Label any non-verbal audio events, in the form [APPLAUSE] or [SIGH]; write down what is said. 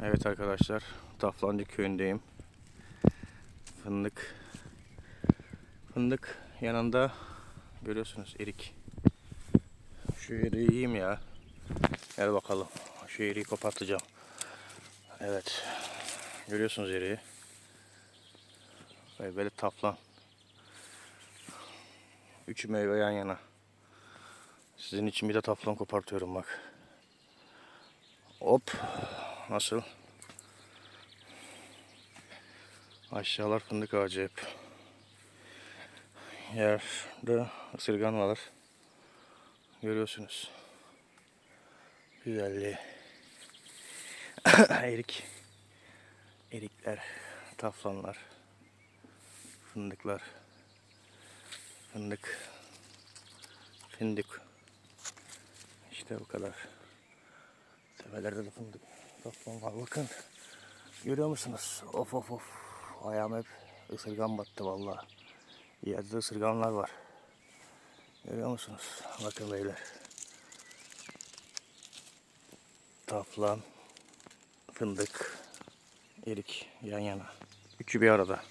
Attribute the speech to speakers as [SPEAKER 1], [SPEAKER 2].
[SPEAKER 1] Evet arkadaşlar, Taflancı köyündeyim. Fındık. Fındık yanında görüyorsunuz erik. Şu eriği yiyeyim ya. Gel bakalım. Şu eriği kopartacağım. Evet. Görüyorsunuz eriği. Böyle, böyle taflan. Üçü meyve yan yana. Sizin için bir de taflan kopartıyorum bak. Hop. Nasıl? Aşağılar fındık ağacı hep. Yerde ısırgan var. Görüyorsunuz. Güzelliği. [COUGHS] Erik. Erikler, taflanlar, fındıklar, fındık, fındık. İşte bu kadar. Tepelerde de fındık, var. Bakın. Görüyor musunuz? Of of of. Ayağım hep ısırgan battı vallahi. Yerde ısırganlar var. Görüyor musunuz? Bakın beyler. Taflan, fındık, erik yan yana. Üçü bir arada.